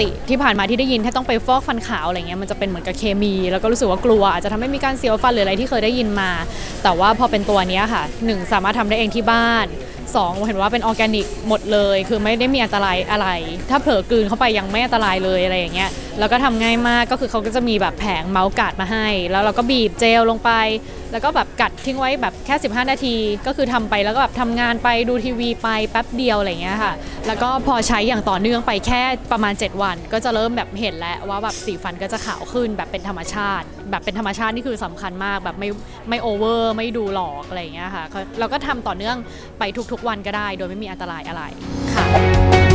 ติที่ผ่านมาที่ได้ยินถ้าต้องไปฟอกฟันขาวอะไรเงี้ยมันจะเป็นเหมือนกับเคมี แล้วก็รู้สึกว่ากลัวอาจจะทำให้มีการเสียวฟันหรืออะไรที่เคยได้ยินมา แต่ว่าพอเป็นตัวนี้ค่ะหนึ่งสามารถทำได้เองที่บ้าน สองเห็นว่าเป็นออร์แกนิกหมดเลย คือไม่ได้มีอันตรายอะไร ถ้าเผลอกลืนเข้าไปยังไม่อันตรายเลยอะไรอย่างเงี้ยแล้วก็ทำง่ายมากก็คือเขาก็จะมีแบบแผงเมาส์กัดมาให้ แล้วเราก็บีบเจลลงไป แล้วก็แบบกัดทิ้งไว้แบบแค่ 15 นาที ก็คือทำไปแล้วก็แบบทำงานไปดูทีวีไปแป๊บเดียวอะไรเงี้ยค่ะ แล้วก็พอใช้อย่างต่อเนื่องไปแค่ประมาณ 7 วัน ก็จะเริ่มแบบเห็นแล้วว่าแบบสีฟันก็จะขาวขึ้นแบบเป็นธรรมชาติ แบบเป็นธรรมชาตินี่คือสำคัญมากแบบไม่ไม่โอเวอร์ไม่ดูหลอกอะไรเงี้ยค่ะเราก็ทำต่อเนื่องไปทุกทุกวันก็ได้ โดยไม่มีอันตรายอะไรค่ะ